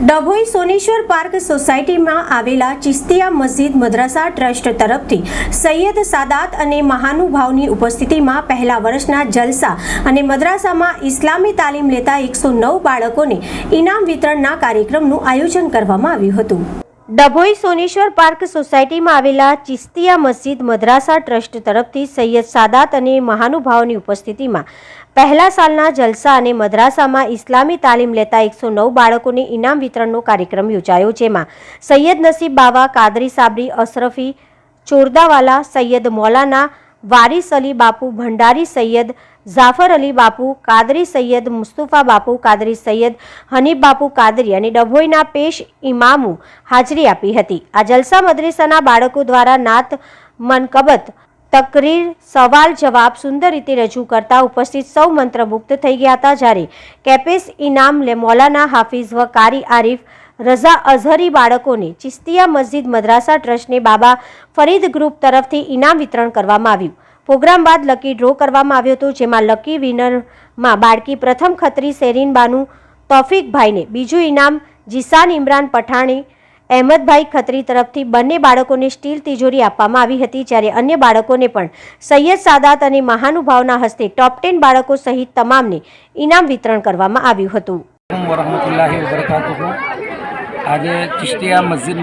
Dabhoi Soneshwar park સોસાયટીમાં આવેલા ચિસ્તિયા મસ્જિદ madrasa trust તરફથી સૈયદ સાદાત અને મહાનુભાવની ઉપસ્થિતિમાં પહેલા વર્ષના જલસા અને મદ્રાસામાં ઇસ્લામી તાલીમ લેતા એકસો નવ બાળકોને ઇનામ વિતરણના કાર્યક્રમનું આયોજન કરવામાં આવ્યું હતું. ડભોઈ સોનેશ્વર પાર્ક સોસાયટીમાં આવેલા ચિસ્તિયા મસ્જિદ મદ્રાસા ટ્રસ્ટ તરફથી સૈયદ સાદાત અને મહાનુભાવોની ઉપસ્થિતિમાં પહેલા સાલના જલસા અને મદ્રાસામાં ઇસ્લામી તાલીમ લેતા એકસો નવ બાળકોને ઇનામ વિતરણનો કાર્યક્રમ યોજાયો, જેમાં સૈયદ નસીબ બાવા, કાદરી સાબરી, અશરફી ચોરદાવાલા, સૈયદ મૌલાના વારિસ અલી બાપુ, ભંડારી સૈયદ, જાફર અલી બાપુ, કાદરી સૈયદ, મુસ્તુફા બાપુ, કાદરી સૈયદ, હનીફ બાપુ, કાદરી અને ડભોઈના પેશ ઇમામુ હાજરી આપી હતી. આ જલસા મદ્રેસાના બાળકો દ્વારા નાત મનકબત, તકરીર, સવાલ જવાબ સુંદર રીતે રજૂ કરતા ઉપસ્થિત સૌ મંત્રમુગ્ધ થઈ ગયા હતા જ્યારે કેપેસ ઇનામ લે મૌલાના હાફિઝ વ કારી આરિફ, રઝા અઝહરી બાળકોને ચિસ્તિયા મસ્જિદ મદ્રાસા ટ્રસ્ટને બાબા ફરીદ ગ્રુપ તરફથી ઇનામ વિતરણ કરવામાં આવ્યું. પ્રોગ્રામ બાદ લકી ડ્રો કરવામાં આવ્યો હતો, જેમાં લકી વિનરમાં બાળકી પ્રથમ ખત્રી સેરીનબાનું તોફિકભાઈને, બીજું ઇનામ જીસાન ઇમરાન પઠાણી, અહેમદભાઈ ખત્રી તરફથી બંને બાળકોને સ્ટીલ તિજોરી આપવામાં આવી હતી, જ્યારે અન્ય બાળકોને પણ સૈયદ સાદાત અને મહાનુભાવના હસ્તે ટોપ ટેન બાળકો સહિત તમામને ઇનામ વિતરણ કરવામાં આવ્યું હતું. આજે ચિશ્તિયા મસ્જિદ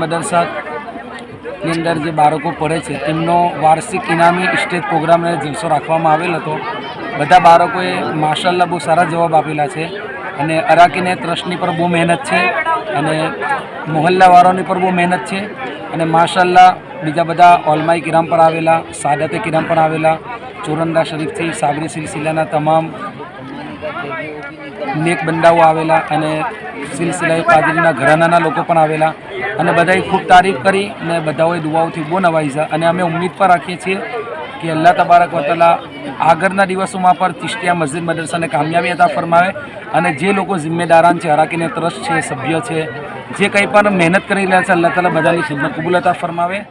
મદરસાની અંદર જે બાળકો પડે છે, તેમનો વાર્ષિક ઇનામી સ્ટેજ પ્રોગ્રામને જલસો રાખવામાં આવેલ હતો. બધા બાળકોએ માશાલ્લાહ બહુ સારા જવાબ આપેલા છે અને અરાકીને ટ્રસ્ટની પર બહુ મહેનત છે અને મોહલ્લાવાળાની પર બહુ મહેનત છે અને માશાલ્લાહ બીજા બધા ઓલમાઈ કિરામ પર આવેલા, સાદતે કિરામ પર આવેલા, ચોરંદા શરીફથી સાબરી સિલસિલાના તમામ નેક બંદાઓ આવેલા અને સિલસિલાએ પાદરીના ઘરાનાના લોકો પણ આવેલા. અને બધાએ ખૂબ તારીફ કરી અને બધાઓએ દુવાઓથી બહુ નવાઈ છે અને અમે ઉમ્મીદ પર રાખીએ છીએ કે અલ્લાહ તબારક વતલા આગળના દિવસોમાં પણ ચિશ્તિયા મસ્જિદ મદરસાને કામયાબી અતા ફરમાવે અને જે લોકો જિમ્મેદારાન છે, હરાકીને ટ્રસ્ટ છે, સભ્ય છે, જે કંઈ પણ મહેનત કરી રહ્યા છે, અલ્લાહ તાલા બધાની ખિદમત કબૂલ ફરમાવે.